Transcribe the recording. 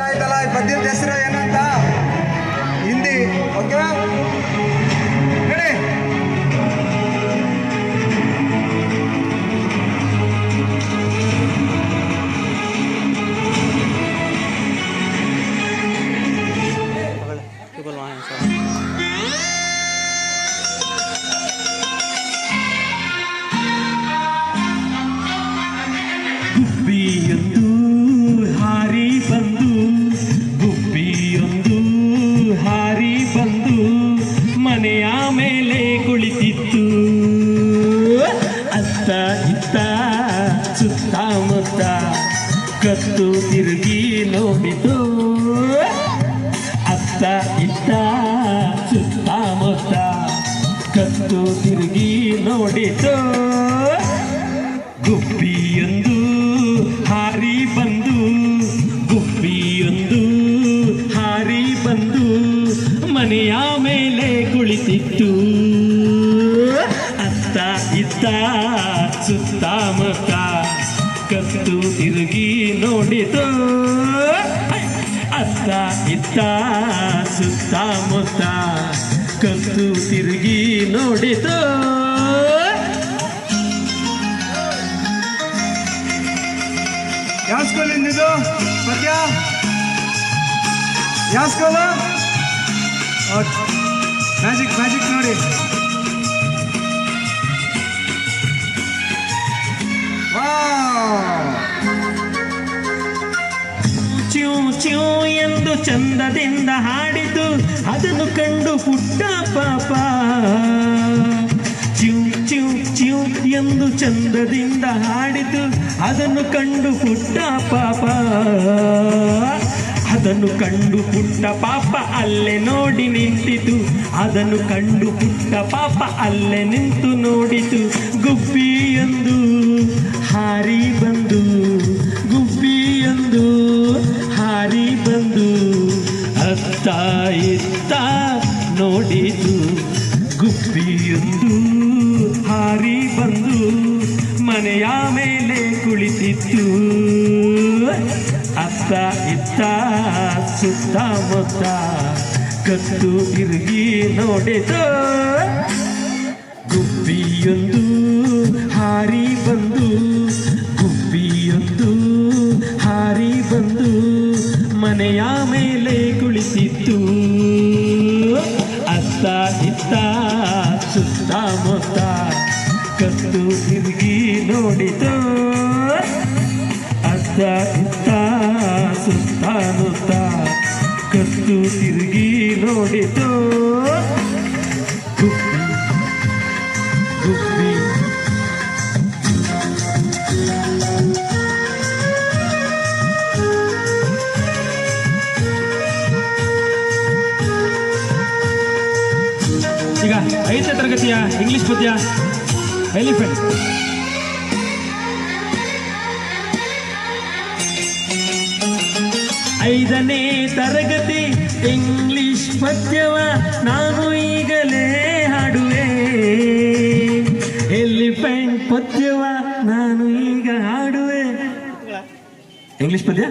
ಗೊತ್ತಾಯ್ತಲ್ಲ ಈ ಪದ್ಯದ ಹೆಸರು ಏನಂತ? ಹಿಂದಿ ಓಕೆ ಹೇಳಿ. ಮನೆಯ ಮೇಲೆ ಕುಳಿತಿತ್ತು. ಅತ್ತ ಇತ್ತ ಸುತ್ತಮುತ್ತ ಕತ್ತು ತಿರುಗಿ ನೋಡಿತು. ಅತ್ತ ಇತ್ತ ಸುತ್ತಮುತ್ತ ಕತ್ತು ತಿರುಗಿ ನೋಡಿತು. ಗುಬ್ಬಿಯೊಂದು ಹಾರಿ ಬಂದು, ಗುಬ್ಬಿಯೊಂದು ಹಾರಿ ಬಂದು ಮನೆಯ ಮೇಲೆ ಕುಳಿತಿತ್ತು ಅತ್ತ ಇತ್ತ ಸುತ್ತಮುತ್ತ ಕತ್ತು ತಿರುಗಿ ನೋಡಿತು. ಅತ್ತ ಇತ್ತ ಸುತ್ತಮುತ್ತ ಕತ್ತು ತಿರುಗಿ ನೋಡಿತು. ಯಾವ ಸ್ಕೂಲ್ ಇಂದಿದು ಪದ್ಯ? ಯಾವ ಸ್ಕೂಲು ಮ್ಯಾಜಿಕ್ ಮ್ಯಾಜಿಕ್ ನೋಡಿ. ಚ್ಯೂ ಚ್ಯೂ ಎಂದು ಚಂದದಿಂದ ಹಾಡಿತು. ಅದನ್ನು ಕಂಡು ಪುಟ್ಟ ಪಾಪ. ಚ್ಯೂ ಚ್ಯೂ ಚ್ಯೂ ಎಂದು ಚಂದದಿಂದ ಹಾಡಿತು. ಅದನ್ನು ಕಂಡು ಪುಟ್ಟ ಪಾಪ. ಅದನ್ನು ಕಂಡು ಪುಟ್ಟ ಪಾಪ ಅಲ್ಲೇ ನೋಡಿ ನಿಂತಿತು. ಅದನ್ನು ಕಂಡು ಪುಟ್ಟ ಪಾಪ ಅಲ್ಲೇ ನಿಂತು ನೋಡಿತು. ಗುಬ್ಬಿ ಎಂದು ಹಾರಿ ಬಂದು, ಗುಬ್ಬಿ ಎಂದು ಹಾರಿ ಬಂದು ಅತ್ತ ಇತ್ತ ನೋಡಿತು. ಗುಬ್ಬಿಯೊಂದು ಹಾರಿ ಬಂದು ಮನೆಯ ಮೇಲೆ ಕುಳಿತಿತ್ತು. ಅತ್ತ ಇತ್ತ ಸುತ್ತಮುತ್ತ ಕತ್ತು ತಿರುಗಿ ನೋಡಿತು ಗುಬ್ಬಿಯೊಂದು ಹಾರಿ ಬಂದು, ಗುಬ್ಬಿಯೊಂದು ಹಾರಿ ಬಂದು ಮನೆಯ ಮೇಲೆ ಕುಳಿತಿತ್ತು. ಅತ್ತ ಇತ್ತ ಸುತ್ತಮುತ್ತ ಕತ್ತು ತಿರುಗಿ ನೋಡಿತು ಅತ್ತ ಇತ್ತ ಸುತ್ತಮುತ್ತ ಕತ್ತು ತಿರುಗಿ ನೋಡಿತು. ಗುಬ್ಬಿ ಗುಬ್ಬಿ ಈಗ ಐದನೇ ತರಗತಿಯ ಇಂಗ್ಲಿಷ್ ಪದ್ಯ ಎಲಿಫೆಂಟ್ ಐದನೇ ತರಗತಿ ಇಂಗ್ಲಿಷ್ ಪದ್ಯವ ನಾನು ಈಗಲೇ ಹಾಡುವೆ. ಎಲಿಫೆಂಟ್ ಪದ್ಯವ ನಾನು ಈಗ ಹಾಡುವೆ. ಇಂಗ್ಲಿಷ್ ಪದ್ಯ?